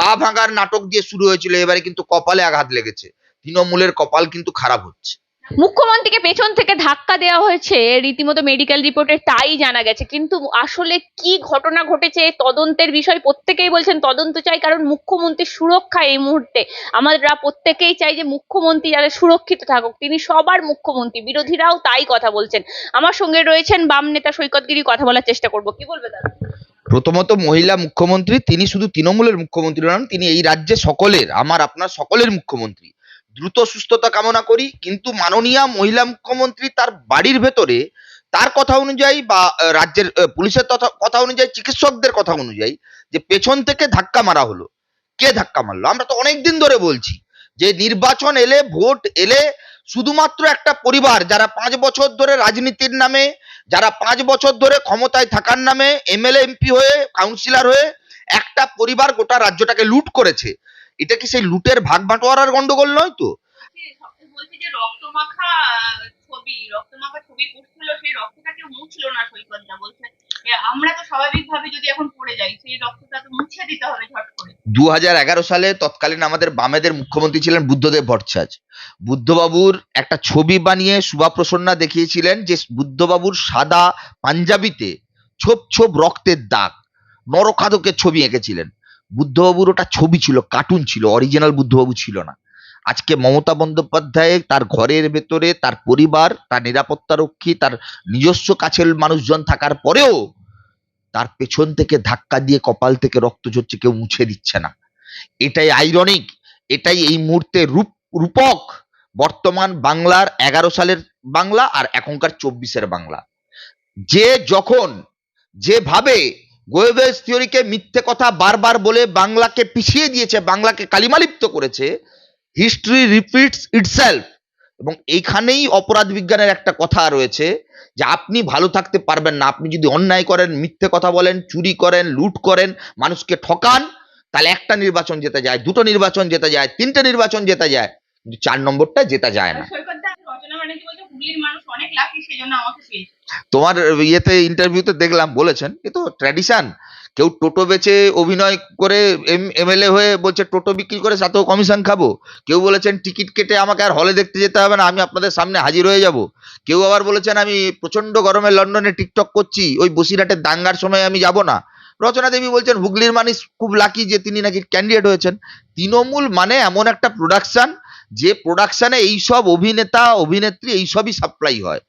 পা ভাঙার নাটক দিয়ে শুরু হয়েছিল, এবারে কিন্তু কপালে আঘাত লেগেছে। তৃণমূলের কপাল কিন্তু খারাপ হচ্ছে। মুখ্যমন্ত্রীকে পেছন থেকে ধাক্কা দেওয়া হয়েছে, রীতিমতো মেডিকেল রিপোর্টে তাই জানা গেছে। কিন্তু আসলে কি ঘটনা ঘটেছে, তদন্তের বিষয় প্রত্যেকেই বলছেন তদন্ত চাই, কারণ মুখ্যমন্ত্রীর সুরক্ষা এই মুহূর্তে। আমরা প্রত্যেকেই চাই যে মুখ্যমন্ত্রী যারা সুরক্ষিত থাকুক। তিনি সবার মুখ্যমন্ত্রী, বিরোধীরাও তাই কথা বলছেন। আমার সঙ্গে রয়েছেন বাম নেতা সৈকতগিরি, কথা বলার চেষ্টা করব। কি বলবে দাদা? প্রথমত মহিলা মুখ্যমন্ত্রী, তিনি শুধু তৃণমূলের মুখ্যমন্ত্রী নন, তিনি এই রাজ্যে সকলের, আমার, আপনার সকলের মুখ্যমন্ত্রী। দ্রুত সুস্থতা কামনা করি, কিন্তু মাননীয়া মহিলা মুখ্যমন্ত্রী তার বাড়ির ভেতরে, তার কথা অনুযায়ী বা রাজ্যের পুলিশের কথা অনুযায়ী, চিকিৎসকদের কথা অনুযায়ী, যে পেছন থেকে ধাক্কা মারা হলো। কে ধাক্কা মারলো? আমরা তো অনেকদিন ধরে বলছি, যে নির্বাচন এলে, ভোট এলে, শুধুমাত্র একটা পরিবার যারা পাঁচ বছর ধরে রাজনীতির নামে যারা পাঁচ বছর ধরে ক্ষমতায় থাকার নামে এমএলএ, এমপি হয়ে, কাউন্সিলর হয়ে একটা পরিবার গোটা রাজ্যটাকে লুট করেছে। এটা কি সেই লুটের ভাগ বাঁটোয়ারার গন্ডগোল নয় তো? বলছি যে রক্তমাখা ছবি রক্তমাখা ছবি পড়ছিল, সেই রক্তটাকে মুছলো না সৈকতদা বলছে। আমরা তো যদি এখন পড়ে যাই, সেই রক্তটা তো মুছে দিতে হবে ঝট করে। দু সালে তৎকালীন আমাদের বামেদের মুখ্যমন্ত্রী ছিলেন বুদ্ধদেব ভট্টাচার্য। বুদ্ধবাবুর একটা ছবি বানিয়ে শুভা প্রসন্না দেখিয়েছিলেন যে বুদ্ধবাবুর সাদা পাঞ্জাবিতে ছোপ ছোপ রক্তের দাগ নরকাদকের ছবি এঁকেছিলেন। বুদ্ধবাবুর ওটা ছবি ছিল কার্টুন ছিল অরিজিনাল বুদ্ধবাবু ছিল না। আজকে মমতা বন্দ্যোপাধ্যায় তার ঘরের ভেতরে, তার পরিবার, তার নিরাপত্তারক্ষী তার নিজস্ব কাছের মানুষজন থাকার পরেও তার পেছন থেকে ধাক্কা দিয়ে কপাল থেকে রক্ত ঝরছে, কেউ মুছে দিচ্ছে না। এটাই আইরনিক এটাই এই মুহূর্তে রূপ, রূপক বর্তমান বাংলার এগারো সালের বাংলা আর এখনকার চব্বিশের বাংলা। যে যখন যেভাবে গোয়েবেলস থিওরিকে মিথ্যে কথা বারবার বলে বাংলাকে পিছিয়ে দিয়েছে, বাংলাকে কালিমালিপ্ত করেছে হিস্ট্রি রিপিটস ইটসেলফ এবং এইখানেই অপরাধ বিজ্ঞানের একটা কথা রয়েছে যে আপনি ভালো থাকতে পারবেন না। আপনি যদি অন্যায় করেন, মিথ্যে কথা বলেন, চুরি করেন, লুট করেন, মানুষকে ঠকান, তাহলে একটা নির্বাচন যেতে যায়, দুটো নির্বাচন জেতা যায়, তিনটে নির্বাচন যেতে যায়, কিন্তু চার নম্বরটা জেতা যায় না। তোমার ইয়েতে ইন্টারভিউতে দেখলাম, বলেছেন এ তো ট্র্যাডিশন কেউ টোটো বেচে অভিনয় করে এমএলএ হয়ে বলছে, টোটো বিক্রি করে সাথেও কমিশন খাব। কেউ বলেছেন টিকিট কেটে আমাকে আর হলে দেখতে যেতে হবে না, আমি আপনাদের সামনে হাজির হয়ে যাব। কেউ আবার বলেছেন, আমি প্রচণ্ড গরমে লন্ডনে টিকটক করছি, ওই বসিরহাটের দাঙ্গার সময় আমি যাব না। রচনা দেবী বলছেন, হুগলির মানুষ খুব লাকি যে তিনি নাকি ক্যান্ডিডেট হয়েছেন। তৃণমূল মানে এমন একটা প্রোডাকশন যে প্রোডাকশনে এইসব অভিনেতা, অভিনেত্রী এইসবই সাপ্লাই হয়।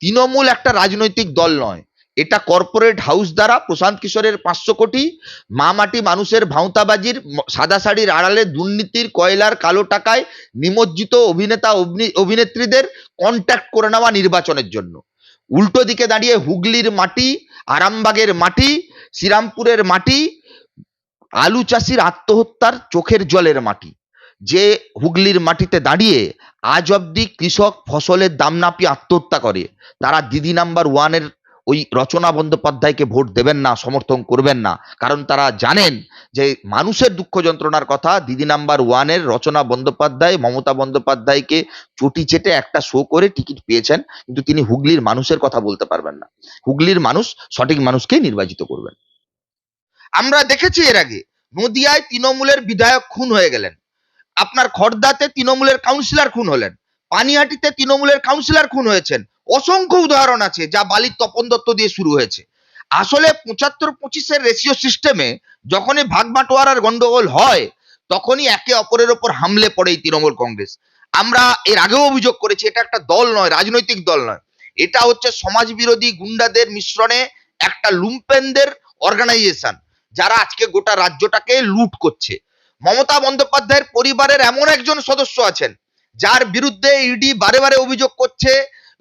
তৃণমূল একটা রাজনৈতিক দল নয়। এটা কর্পোরেট হাউস দ্বারা প্রশান্ত কিশোরের পাঁচশো কোটি মামাটি মানুষের ভাঁওতাবাজির সাদা শাড়ির আড়ালে দুর্নীতির কয়লার কালো টাকায় নিমজ্জিত অভিনেতা, অভিনে- অভিনেত্রীদের কন্ট্যাক্ট করে নেওয়া নির্বাচনের জন্য। উল্টো দিকে দাঁড়িয়ে হুগলির মাটি, আরামবাগের মাটি, শ্রীরামপুরের মাটি, আলু চাষির আত্মহত্যার চোখের জলের মাটি। যে হুগলির মাটিতে দাঁড়িয়ে আজ অব্দি কৃষক ফসলের দাম নাপিয়ে আত্মহত্যা করে, তারা দিদি নাম্বার ওয়ানের ওই রচনা বন্দ্যোপাধ্যায়কে ভোট দেবেন না, সমর্থন করবেন না। কারণ তারা জানেন যে মানুষের দুঃখ যন্ত্রণার কথা দিদি নাম্বার ওয়ানের রচনা বন্দ্যোপাধ্যায়, মমতা বন্দ্যোপাধ্যায়কে চটি চেটে একটা শো করে টিকিট পেয়েছেন, কিন্তু তিনি হুগলির মানুষের কথা বলতে পারবেন না। হুগলির মানুষ সঠিক মানুষকেই নির্বাচিত করবেন। আমরা দেখেছি এর আগে, নদিয়ায় তৃণমূলের বিধায়ক খুন হয়ে গেলেন। আপনার খর্দাতে তৃণমূলের কাউন্সিলর খুন হলেন, পানিহাটিতে তৃণমূলের কাউন্সিলর খুন হয়েছেন। অসংখ্য উদাহরণ আছে যা বালির তপন দত্ত দিয়ে শুরু হয়েছে। আসলে পঁচাত্তর পঁচিশের রেশিও সিস্টেমে যখনই ভাগ বাটোয়ারার গন্ডগোল হয়, তখনই একে অপরের ওপর হামলে পড়ে এই তৃণমূল কংগ্রেস। আমরা এর আগেও অভিযোগ করেছি, এটা একটা দল নয়, রাজনৈতিক দল নয়। এটা হচ্ছে সমাজ বিরোধী গুন্ডাদের মিশ্রণে একটা লুম্পেনদের অর্গানাইজেশন যারা আজকে গোটা রাজ্যটাকে লুট করছে। মমতা বন্দ্যোপাধ্যায়ের পরিবারের এমন একজন সদস্য আছেন, যার বিরুদ্ধে ইডি বারে বারে অভিযোগ করছে,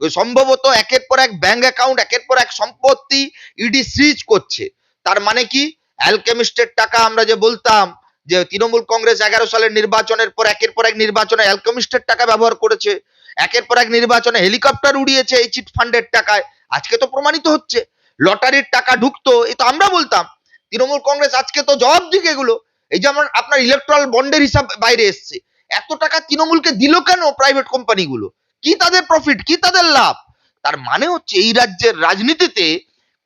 সম্ভবত একের পর এক ব্যাংক অ্যাকাউন্ট একের পর এক সম্পত্তি ইডি সিজ করছে। তার মানে কি? অ্যালকেমিস্টের টাকা আমরা যে বলতাম, যে তৃণমূল কংগ্রেস এগারো সালের নির্বাচনের পর একের পর এক নির্বাচনে অ্যালকেমিস্টের টাকা ব্যবহার করেছে, একের পর এক নির্বাচনে হেলিকপ্টার উড়িয়েছে এই চিট ফান্ডের টাকায়। আজকে তো প্রমাণিত হচ্ছে, লটারির টাকা ঢুকতো, এ তো আমরা বলতাম। তৃণমূল কংগ্রেস আজকে তো জবাব দিকে এগুলো। এই যেমন আপনার ইলেকট্রাল বন্ডের হিসাব বাইরে এসছে। এত টাকা তৃণমূলকে দিল কেন প্রাইভেট কোম্পানিগুলো কি তাদের প্রফিট কি তাদের লাভ? তার মানে হচ্ছে এই রাজ্যের রাজনীতিতে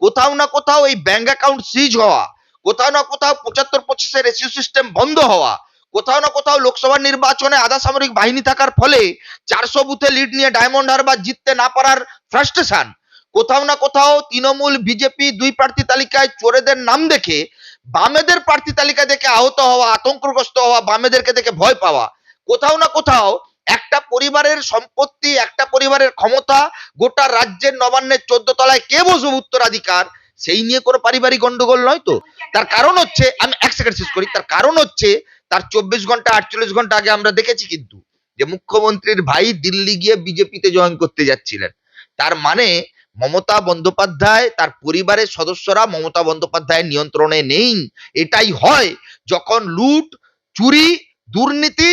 কোথাও না কোথাও এই ব্যাংক অ্যাকাউন্ট সিজ হওয়া, কোথাও না কোথাও পঁচাত্তর পঁচিশের রেশিও সিস্টেম বন্ধ হওয়া, কোথাও না কোথাও লোকসভা নির্বাচনে আধা সামরিক বাহিনী থাকার ফলে চারশো বুথে লিড নিয়ে ডায়মন্ড হারবার জিততে না পারার ফ্রাস্ট্রেশন কোথাও না কোথাও তৃণমূল বিজেপি দুই প্রার্থী তালিকায় চোরেদের নাম দেখে বামেদের প্রার্থী তালিকা দেখে আহত হওয়া, আতঙ্কগ্রস্ত হওয়া, বামেদেরকে দেখে ভয় পাওয়া। কোথাও না কোথাও একটা পরিবারের সম্পত্তি, একটা পরিবারের ক্ষমতা, গোটা রাজ্যের নবান্নের চোদ্দ তলায় কে বসবে উত্তরাধিকার? সেই নিয়ে কোনো পারিবারিক গন্ডগোল নয় তো? তার কারণ হচ্ছে, আমি এক সেকেন্ড শেষ করি, তার কারণ হচ্ছে, তার চব্বিশ ঘণ্টা, আটচল্লিশ ঘণ্টা আগে আমরা দেখেছি কিন্তু, যে মুখ্যমন্ত্রীর ভাই দিল্লি গিয়ে বিজেপিতে জয়েন করতে যাচ্ছিলেন। তার মানে মমতা বন্দ্যোপাধ্যায়, তার পরিবারের সদস্যরা মমতা বন্দ্যোপাধ্যায়ের নিয়ন্ত্রণে নেই। এটাই হয় যখন লুট, চুরি, দুর্নীতি,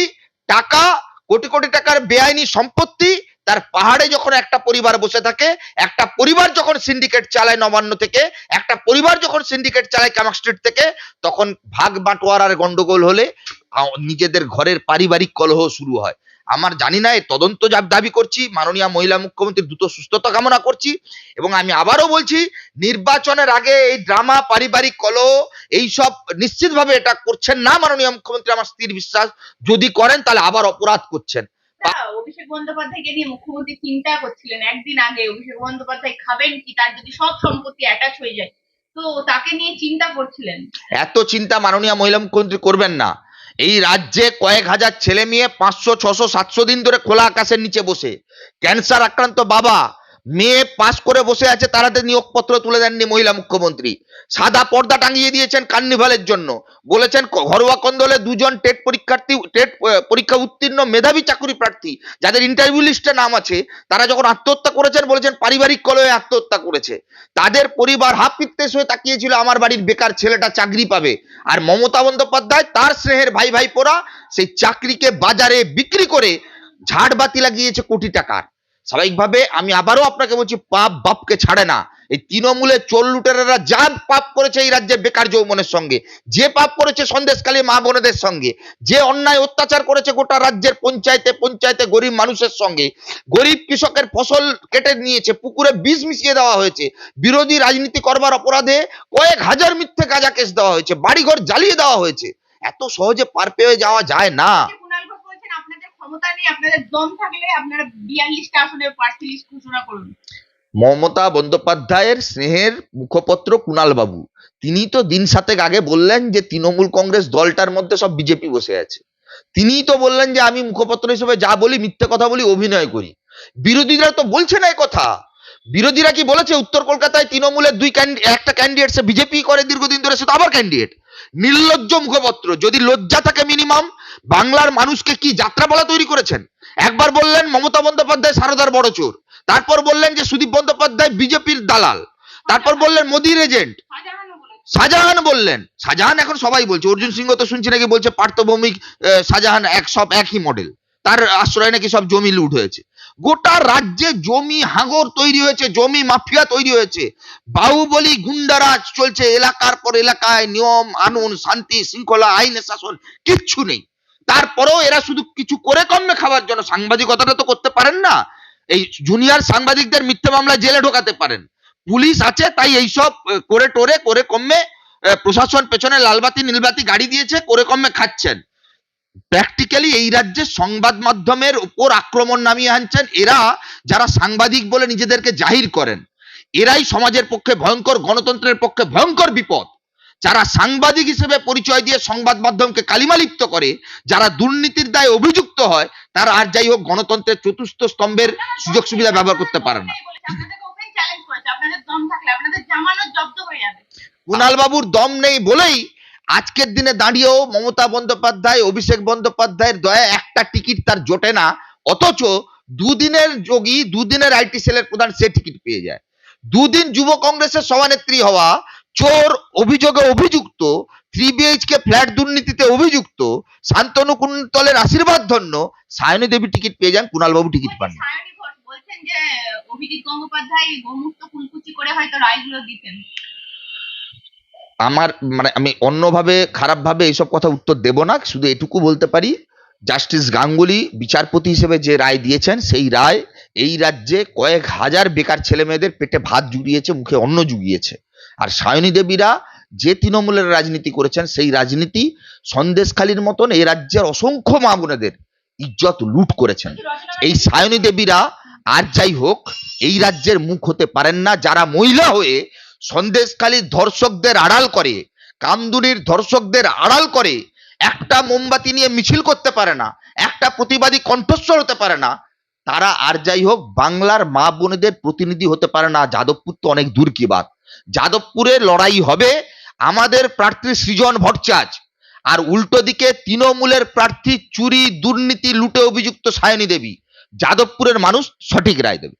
টাকা, কোটি কোটি টাকার বেআইনি সম্পত্তি, তার পাহাড়ে যখন একটা পরিবার বসে থাকে, একটা পরিবার যখন সিন্ডিকেট চালায় নবান্ন থেকে, একটা পরিবার যখন সিন্ডিকেট চালায় কামাক স্ট্রিট থেকে, তখন ভাগ বাটোয়ারার গন্ডগোল হলে নিজেদের ঘরের পারিবারিক কলহ শুরু হয়। আমার জানি না এই তদন্ত দাবি করছি মাননীয় মহিলা মুখ্যমন্ত্রীর দ্রুত সুস্থতা কামনা করছি এবং আমি আবারও বলছি নির্বাচনের আগে এই ড্রামা পারিবারিক কলহ এইসব নিশ্চিতভাবে এটা করছেন না মাননীয় মুখ্যমন্ত্রী আমার স্থির বিশ্বাস। যদি করেন তাহলে আবার অপরাধ করছেন। অভিষেক বন্দ্যোপাধ্যায়কে নিয়ে মুখ্যমন্ত্রী চিন্তা করছিলেন একদিন আগে অভিষেক বন্দ্যোপাধ্যায় খাবেন কি তার যদি সব সম্পত্তি অ্যাটাচ হয়ে যায়। তো তাকে নিয়ে চিন্তা করছিলেন। এত চিন্তা মাননীয় মহিলা মুখ্যমন্ত্রী করবেন না। এই রাজ্যে কয়েক হাজার ছেলে মেয়ে পাঁচশো, ছশো, সাতশো দিন ধরে খোলা আকাশের নিচে বসে। ক্যান্সার আক্রান্ত বাবা মেয়ে পাস করে বসে আছে, তারাতে নিয়োগপত্র তুলে দেননি মহিলা মুখ্যমন্ত্রী। সাদা পর্দা টাঙিয়ে দিয়েছেন কার্নিভালের জন্য। বলেছেন ঘরোয়া কন্দলে দুজন টেট পরীক্ষার্থী, টেট পরীক্ষা উত্তীর্ণ মেধাবী চাকরি প্রার্থী, যাদের ইন্টারভিউ লিস্টে নাম আছে, তারা যখন আত্মহত্যা করেছেন, বলেছেন, পারিবারিক কলহে আত্মহত্যা করেছে। তাদের পরিবার হাফ পিত্তেশ হয়ে তাকিয়েছিল, আমার বাড়ির বেকার ছেলেটা চাকরি পাবে। আর মমতা বন্দ্যোপাধ্যায় তার স্নেহের ভাই ভাই পোরা সেই চাকরিকে বাজারে বিক্রি করে ঝাড়বাতি লাগিয়েছে কোটি টাকার। স্বাভাবিকভাবে আমি আবারও আপনাকে বলছি, পাপ বাপকে ছাড়ে না। এই তৃণমূলের চোর লুটেরারা যা পাপ করেছে এই রাজ্যের বেকার যৌবনের সঙ্গে, যে পাপ করেছে সন্দেশকালী মা বোনেদের সঙ্গে, যে অন্যায় অত্যাচার করেছে গোটা রাজ্যের পঞ্চায়েতে পঞ্চায়েতে গরিব মানুষের সঙ্গে, গরিব কৃষকের ফসল কেটে নিয়েছে, পুকুরে বিষ মিশিয়ে দেওয়া হয়েছে, বিরোধী রাজনীতি করবার অপরাধে কয়েক হাজার মিথ্যে গাঁজা কেস দেওয়া হয়েছে, বাড়িঘর জ্বালিয়ে দেওয়া হয়েছে। এত সহজে পার পেয়ে যাওয়া যায় না যে কুণাল ঘোষ বলছেন আপনাদের ক্ষমতা নেই আপনাদের দম থাকলে আপনারা বিয়াল্লিশটা আসনে প্রার্থী লিস্ট ঘোষণা করুন। মমতা বন্দ্যোপাধ্যায়ের স্নেহের মুখপত্র কুণাল বাবু তিনি তো দিন সাতেক আগে বললেন যে তৃণমূল কংগ্রেস দলটার মধ্যে সব বিজেপি বসে আছে। তিনিই তো বললেন যে আমি মুখপত্র হিসেবে যা বলি, মিথ্যে কথা বলি, অভিনয় করি। বিরোধীরা তো বলছে না কথা। বিরোধীরা কি বলেছে? উত্তর কলকাতায় তৃণমূলের দুই একটা ক্যান্ডিডেট সে বিজেপি করে দীর্ঘদিন ধরে, সে তো আবার ক্যান্ডিডেট নির্লজ্জ মুখপত্র যদি লজ্জা থাকে মিনিমাম বাংলার মানুষকে কি যাত্রাপালা তৈরি করেছেন? একবার বললেন মমতা বন্দ্যোপাধ্যায় সারদার বড় চোর। তারপর বললেন যে সুদীপ বন্দ্যোপাধ্যায় বিজেপির দালাল। তারপর বললেন মোদির এজেন্ট। শাহজাহান বললেন। শাহজাহান এখন সবাই বলছে। অর্জুন সিংহ তো শুনছি নাকি বলছে পার্থভৌমিক শাহজাহান এক, সব একই মডেল তার আশ্রয় নাকি সব জমি লুট হয়েছে। গোটা রাজ্যে জমি হাঙর তৈরি হয়েছে, জমি মাফিয়া তৈরি হয়েছে। বাহুবলী গুন্ডারাজ চলছে এলাকার পর এলাকায়, নিয়ম, আনুন, শান্তি, শৃঙ্খলা আইনের শাসন, কিচ্ছু নেই। তারপরেও এরা শুধু কিছু করে কমে খাওয়ার জন্য। সাংবাদিকতাটা তো করতে পারেন না। এই জুনিয়র সাংবাদিকদের মিথ্যে মামলায় জেলে ঢোকাতে পারেন। পুলিশ আছে, তাই এইসব করে টোরে, করে কমে প্রশাসন পেছনে লালবাতি, নীলবাতি গাড়ি দিয়েছে, করে কমে খাচ্ছেন। প্র্যাকটিক্যালি এই রাজ্যে সংবাদ মাধ্যমের উপর আক্রমণ নামিয়ে আনছেন। এরা যারা সাংবাদিক বলে নিজেদেরকে জাহির করেন এরাই সমাজের পক্ষে ভয়ঙ্কর গণতন্ত্রের পক্ষে ভয়ঙ্কর বিপদ। যারা সাংবাদিক হিসেবে পরিচয় দিয়ে সংবাদ মাধ্যমকে কালিমালিপ্ত করে যারা দুর্নীতির দায়ে অভিযুক্ত হয় তারা আর যাই হোক গণতন্ত্রের চতুর্থ স্তম্ভের সুযোগ সুবিধা ব্যবহার করতে পারে না। কুণাল বাবুর দম নেই বলেই আজকের দিনে দাঁড়িয়েও মমতা বন্দ্যোপাধ্যায়, অভিষেক বন্দ্যোপাধ্যায়ের দয়া একটা টিকিট তার জোটে না, অথচ দুদিনের যোগী, দুদিনের আইটি সেলের প্রধান সে টিকিট পেয়ে যায়। দুদিন যুব কংগ্রেসের সভানেত্রী হওয়া, চোর অভিযোগে অভিযুক্ত থ্রি বিএইচকে ফ্ল্যাট দুর্নীতিতে অভিযুক্ত, শান্তনু কুন্তলের আশীর্বাদ ধন্য সায়নী দেবী টিকিট পেয়ে যান, কুণালবাবু টিকিট পান। অভিজিৎ গঙ্গোপাধ্যায় করে হয়তো রায়গুলো দিতেন। আমার মানে আমি অন্যভাবে, খারাপভাবে এইসব কথা উত্তর দেব না, শুধু এটুকু বলতে পারি, জাস্টিস গাঙ্গুলি, বিচারপতি হিসেবে যে রায় দিয়েছেন, সেই রায় এই রাজ্যে কয়েক হাজার বেকার ছেলে মেয়েদের পেটে ভাত জুগিয়েছে, মুখে অন্ন জুগিয়েছে। আর সায়নী দেবীরা যে তৃণমূলের রাজনীতি করেছেন, সেই রাজনীতি সন্দেশখালীর মতন এই রাজ্যের অসংখ্য মা বোনেদের ইজ্জত লুট করেছেন। এই সায়নী দেবীরা আর যাই হোক, এই রাজ্যের মুখ হতে পারেন না, যারা মহিলা হয়ে সন্দেশখালীর ধর্ষকদের আড়াল করে, কামদুনির ধর্ষকদের আড়াল করে, একটা মোমবাতি নিয়ে মিছিল করতে পারে না, একটা প্রতিবাদী কণ্ঠস্বর হতে পারে না, তারা আর যাই হোক বাংলার মা বোনেদের প্রতিনিধি হতে পারে না, যাদবপুর তো অনেক দূর কি বাত। যাদবপুরে লড়াই হবে আমাদের প্রার্থী সৃজন ভট্টাচার্য, আর উল্টো দিকে তৃণমূলের প্রার্থী চুরি, দুর্নীতি, লুটে অভিযুক্ত সায়নী দেবী, যাদবপুরের মানুষ সঠিক রায় দেবে।